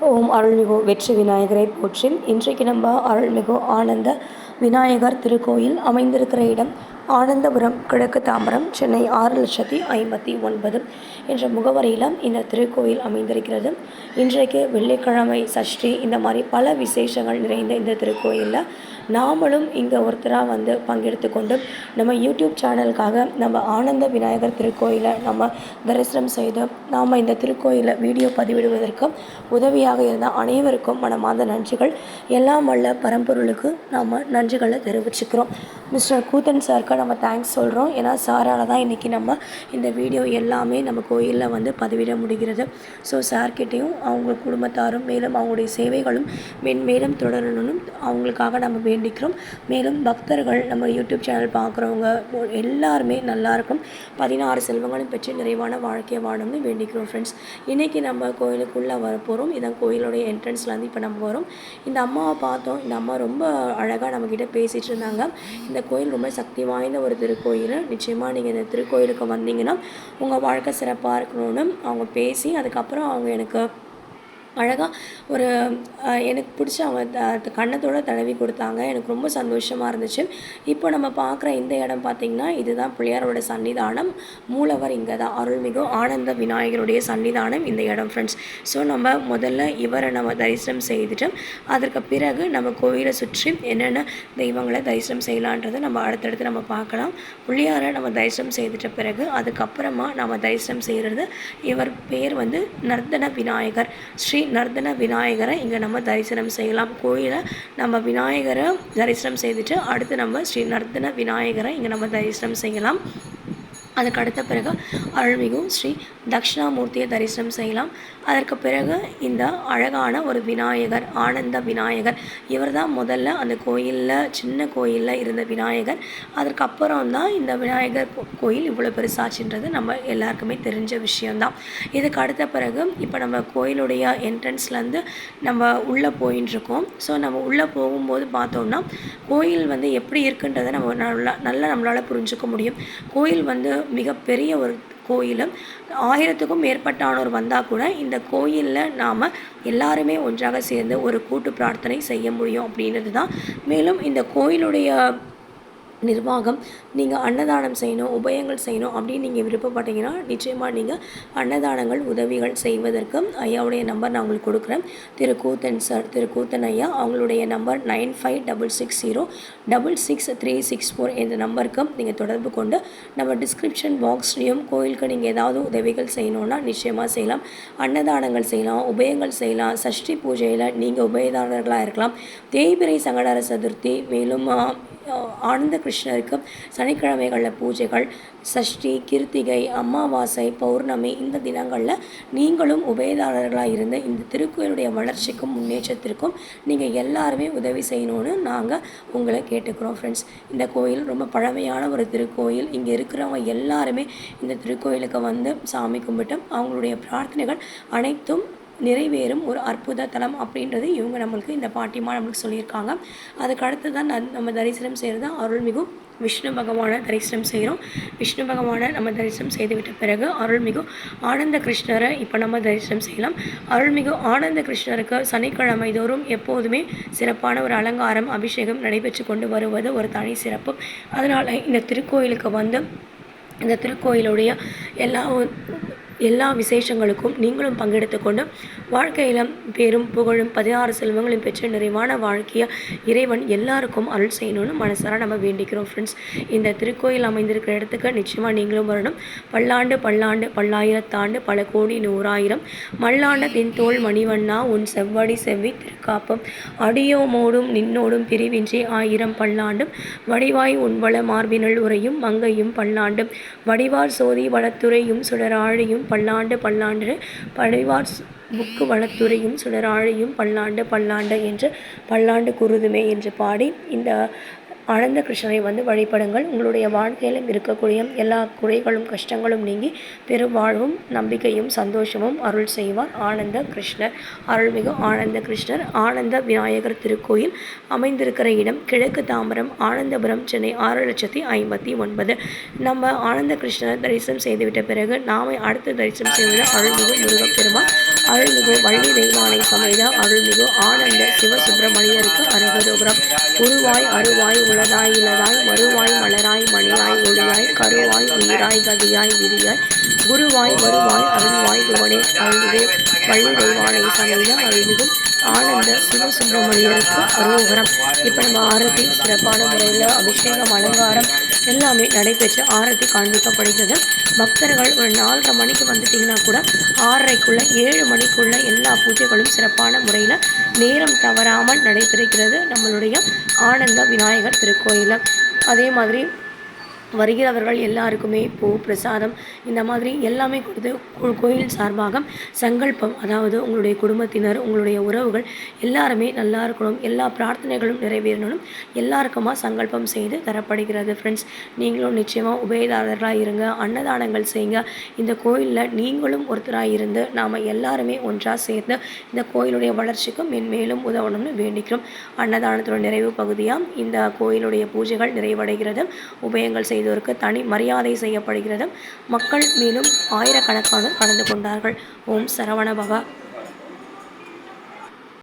ஓம் அருள்மிகு வெற்றி விநாயகரை போற்றில் இன்றைக்கு நம்ம அருள்மிகு ஆனந்த விநாயகர் திருக்கோயில் அமைந்திருக்கிற இடம் ஆனந்தபுரம் கிழக்கு தாம்பரம் சென்னை ஆறு லட்சத்தி ஐம்பத்தி ஒன்பது என்ற முகவரியில் இந்த திருக்கோயில் அமைந்திருக்கிறது. இன்றைக்கு வெள்ளிக்கிழமை சஷ்டி இந்த மாதிரி பல விசேஷங்கள் நிறைந்த இந்த திருக்கோயிலில் நாமளும் இங்கே ஒருத்தராக வந்து பங்கெடுத்து கொண்டு நம்ம யூடியூப் சேனலுக்காக நம்ம ஆனந்த விநாயகர் திருக்கோயிலை நம்ம தரிசனம் செய்து நாம் இந்த திருக்கோயிலை வீடியோ பதிவிடுவதற்கும் உதவியாக இருந்த அனைவருக்கும் மனமார்ந்த நன்றிகள். எல்லாம் வல்ல பரம்பொருளுக்கு நாம் நன்றிகளை தெரிவிச்சுக்கிறோம். மிஸ்டர் கூத்தன் சார்க்கு நம்ம தேங்க்ஸ் சொல்கிறோம் ஏன்னா சாரால் தான் இன்றைக்கி நம்ம இந்த வீடியோ எல்லாமே நம்ம கோயிலில் வந்து பதிவிட முடிகிறது. ஸோ சார்கிட்டையும் அவங்க குடும்பத்தாரும் மேலும் அவங்களுடைய சேவைகளும் மென்மேலும் தொடரணும்னு அவங்களுக்காக நம்ம வேண்டிக்கிறோம். மேலும் பக்தர்கள் நம்ம யூடியூப் சேனல் பார்க்குறவங்க எல்லாருமே நல்லா இருக்கும். பதினாறு செல்வங்களும் பெற்று நிறைவான வாழ்க்கையை வாழணும்னு வேண்டிக்கிறோம் ஃப்ரெண்ட்ஸ் இன்றைக்கி நம்ம கோயிலுக்குள்ளே வர போகிறோம் இதான் கோயிலுடைய என்ட்ரன்ஸ்லேருந்து இப்போ நம்ம வரோம். இந்த அம்மாவை பார்த்தோம். இந்த அம்மா ரொம்ப அழகாக நம்மக்கிட்ட பேசிகிட்டு இருந்தாங்க. இந்த கோயில் ரொம்ப சக்தி வாய்ந்த ஒரு திருக்கோயில். நிச்சயமாக நீங்கள் இந்த திருக்கோயிலுக்கு வந்தீங்கன்னா உங்கள் வாழ்க்கை சிறப்பாக இருக்கணும்னு அவங்க பேசி அதுக்கப்புறம் அவங்க எனக்கு அழகாக ஒரு எனக்கு பிடிச்ச அவங்க கண்ணத்தோடு தடவி கொடுத்தாங்க. எனக்கு ரொம்ப சந்தோஷமாக இருந்துச்சு. இப்போ நம்ம பார்க்குற இந்த இடம் பார்த்திங்கன்னா இதுதான் பிள்ளையாரோட சன்னிதானம். மூலவர் இங்கே தான் அருள்மிகு ஆனந்த விநாயகருடைய சன்னிதானம் இந்த இடம் ஃப்ரெண்ட்ஸ் ஸோ நம்ம முதல்ல இவரை நம்ம தரிசனம் செய்துட்டு அதற்கு பிறகு நம்ம கோயிலை சுற்றி என்னென்ன தெய்வங்களை தரிசனம் செய்யலான்றதை நம்ம அடுத்தடுத்து நம்ம பார்க்கலாம். பிள்ளையாரை நம்ம தரிசனம் செய்துட்ட பிறகு அதுக்கப்புறமா நம்ம தரிசனம் செய்கிறது இவர் பேர் வந்து நர்த்தன விநாயகர். ஸ்ரீ நர்த்தன விநாயகரை இங்கே நம்ம தரிசனம் செய்யலாம். கோயிலை நம்ம விநாயகரை தரிசனம் செய்துட்டு அடுத்து நம்ம ஸ்ரீ நர்தன விநாயகரை இங்கே நம்ம தரிசனம் செய்யலாம். அதுக்கு அடுத்த பிறகு அருள்மிகு ஸ்ரீ தட்சிணாமூர்த்தியை தரிசனம் செய்யலாம். அதற்கு பிறகு இந்த அழகான ஒரு விநாயகர் ஆனந்த விநாயகர் இவர் தான் முதல்ல அந்த கோயிலில் சின்ன கோயிலில் இருந்த விநாயகர். அதற்கப்புறம் தான் இந்த விநாயகர் கோயில் இவ்வளோ பெருசாச்சுன்றது நம்ம எல்லாருக்குமே தெரிஞ்ச விஷயம்தான். இதுக்கு அடுத்த பிறகு இப்போ நம்ம கோயிலுடைய என்ட்ரன்ஸ்லேருந்து நம்ம உள்ளே போயின்ட்டுருக்கோம் ஸோ நம்ம உள்ளே போகும்போது பார்த்தோம்னா கோயில் வந்து எப்படி இருக்குன்றதை நம்ம நல்லா நல்லா நம்மளால் புரிஞ்சுக்க முடியும். கோயில் வந்து மிகப்பெரிய ஒரு கோயில் ஆயிரத்துக்கும் மேற்பட்டானோர் வந்தால் கூட இந்த கோயிலில் நாம் எல்லாருமே ஒன்றாக சேர்ந்து ஒரு கூட்டு பிரார்த்தனை செய்ய முடியும் அப்படின்றது தான் மேலும் இந்த கோயிலுடைய நிர்வாகம் நீங்கள் அன்னதானம் செய்யணும் உபயங்கள் செய்யணும் அப்படின்னு நீங்கள் விருப்பப்பட்டீங்கன்னா நிச்சயமாக நீங்கள் அன்னதானங்கள் உதவிகள் செய்வதற்கு ஐயாவுடைய நம்பர் நான் உங்களுக்கு கொடுக்குறேன். திரு கூத்தன் சார் திரு கூத்தன் ஐயா அவங்களுடைய number nine five double six zero double six three six four இந்த நம்பருக்கு நீங்கள் தொடர்பு கொண்டு நம்ம டிஸ்கிரிப்ஷன் பாக்ஸ்லேயும் கோயிலுக்கு நீங்கள் ஏதாவது உதவிகள் செய்யணுன்னா நிச்சயமாக செய்யலாம். அன்னதானங்கள் செய்யலாம் உபயங்கள் செய்யலாம் சஷ்டி பூஜையில் நீங்கள் உபயதாரர்களாக இருக்கலாம். தேய்பிரை சங்கடார சதுர்த்தி மேலும் ஆனந்த கிருஷ்ணருக்கு சனிக்கிழமைகளில் பூஜைகள் சஷ்டி கிருத்திகை அமாவாசை பௌர்ணமி இந்த தினங்களில் நீங்களும் உபயதாரர்களாக இருந்து இந்த திருக்கோயிலுடைய வளர்ச்சிக்கும் முன்னேற்றத்திற்கும் நீங்கள் எல்லாருமே உதவி செய்யணும்னு நாங்கள் உங்களை கேட்டுக்கிறோம் ஃப்ரெண்ட்ஸ் இந்த கோயில் ரொம்ப பழமையான ஒரு திருக்கோயில். இங்கே இருக்கிறவங்க எல்லாருமே இந்த திருக்கோயிலுக்கு வந்து சாமி கும்பிட்டு அவங்களுடைய பிரார்த்தனைகள் அனைத்தும் நிறைவேறும் ஒரு அற்புத தலம் அப்படின்றது இவங்க நம்மளுக்கு இந்த பாட்டிமா நம்மளுக்கு சொல்லியிருக்காங்க. அதுக்கு அடுத்து தான் ந- நம்ம தரிசனம் செய்கிறது அருள்மிகு விஷ்ணு பகவானை தரிசனம் செய்கிறோம் விஷ்ணு பகவானை நம்ம தரிசனம் செய்துவிட்ட பிறகு அருள்மிகு ஆனந்த கிருஷ்ணரை இப்போ நம்ம தரிசனம் செய்யலாம். அருள்மிகு ஆனந்த கிருஷ்ணருக்கு சனிக்கிழமை தோறும் எப்போதுமே சிறப்பான ஒரு அலங்காரம் அபிஷேகம் நடைபெற்று கொண்டு வருவது ஒரு தனி சிறப்பு. அதனால் இந்த திருக்கோயிலுக்கு வந்து இந்த திருக்கோயிலுடைய எல்லா எல்லா விசேஷங்களுக்கும் நீங்களும் பங்கெடுத்து கொண்டு வாழ்க்கையில் பேரும் புகழும் பதினாறு செல்வங்களும் பெற்று நிறைவான வாழ்க்கையை இறைவன் எல்லாருக்கும் அருள் செய்யணும்னு மனசார நம்ம வேண்டிக்கிறோம் ஃப்ரெண்ட்ஸ் இந்த திருக்கோயில் அமைந்திருக்கிற இடத்துக்கு நிச்சயமாக நீங்களும் வரணும். பல்லாண்டு பல்லாண்டு பல்லாயிரத்தாண்டு பல கோடி நூறாயிரம். மல்லாண்ட தின்தோல் மணிவண்ணா உன் செவ்வடி செவ்வி திருக்காப்பம். அடியோமோடும் நின்னோடும் பிரிவின்றி ஆயிரம் பல்லாண்டும். வடிவாய் உன்வள மார்பினல் உரையும் மங்கையும் பல்லாண்டும். வடிவார் சோதி வளத்துறையும் சுடராழியும் பல்லாண்டு பல்லாண்டு. படிவார் புக்கு வளத்துறையும் சுடராழியும் பல்லாண்டு பல்லாண்டு என்று பல்லாண்டு குருதுமே என்று பாடி இந்த ஆனந்த கிருஷ்ணரை வந்து வழிபடுங்கள். உங்களுடைய வாழ்க்கையிலும் இருக்கக்கூடிய எல்லா குறைகளும் கஷ்டங்களும் நீங்கி பெருவாழ்வும் நம்பிக்கையும் சந்தோஷமும் அருள் செய்வார். ஆனந்த கிருஷ்ணர் அருள்மிகு ஆனந்த கிருஷ்ணர் ஆனந்த விநாயகர் திருக்கோயில் அமைந்திருக்கிற இடம் கிழக்கு தாம்பரம் ஆனந்தபுரம் சென்னை ஆறு லட்சத்தி ஐம்பத்தி ஒன்பது. நம்ம ஆனந்த கிருஷ்ணர் தரிசனம் செய்துவிட்ட பிறகு நாம அடுத்து தரிசனம் செய்வது அருள்மிகு முருகப் பெருமாள். அருள்மிகு வள்ளி தெய்வானை சமைத அருள்மிகு ஆனந்த சிவசுப்பிரமணியருக்கு அருகதோபுரம். உருவாய் அருவாய் மலராய் இளதாய் மறுவாய் மலராய் மணியாய் ஒளியாய் கருவாய் உயிராய் கதியாய் விதியாய் குருவாய் வருவாய் அருள்வாய் குவனே அருள்மிகு வள்ளி தெய்வானை சமேத அருள்மிகு ஆனந்த சிவசுப்பிரமணியருக்கு அரோகரம். இப்போ நம்ம ஆரத்தி சிறப்பான முறையில் அபிஷேகம் அலங்காரம் எல்லாமே நடைபெற்று ஆரத்தி காண்பிக்கப்படுகிறது. பக்தர்கள் ஒரு நாலரை மணிக்கு வந்துட்டிங்கன்னா கூட ஆறரைக்குள்ள ஏழு மணிக்குள்ள எல்லா பூஜைகளும் சிறப்பான முறையில் நேரம் தவறாமல் நடைபெறுகிறது. நம்மளுடைய ஆனந்த விநாயகர் திருக்கோயிலில் அதே மாதிரி வருகிறவர்கள் எல்லாருக்குமே பூ பிரசாதம். இந்த மாதிரி எல்லாமே கொடுத்து கோயில் சார்பாக சங்கல்பம் அதாவது உங்களுடைய குடும்பத்தினர் உங்களுடைய உறவுகள் எல்லாருமே நல்லா இருக்கணும். எல்லா பிரார்த்தனைகளும் நிறைவேறணும். எல்லாருக்குமா சங்கல்பம் செய்து தரப்படுகிறது ஃப்ரெண்ட்ஸ் நீங்களும் நிச்சயமாக உபயதாரர்களாக இருங்க. அன்னதானங்கள் செய்யுங்க. இந்த கோயிலில் நீங்களும் ஒருத்தராக இருந்து நாம் எல்லாருமே ஒன்றாக சேர்ந்து இந்த கோயிலுடைய வளர்ச்சிக்கும் மென்மேலும் உதவணும்னு வேண்டிக்கிறோம். அன்னதானத்தோட நிறைவு பகுதியாக இந்த கோயிலுடைய பூஜைகள் நிறைவடைகிறது. உபயங்கள் செய்தோருக்கு தனி மரியாதை செய்யப்படுகிறது மக்கள் மேலும் ஆயிரக்கணக்கானோர் கலந்து கொண்டார்கள். ஓம் சரவண பவா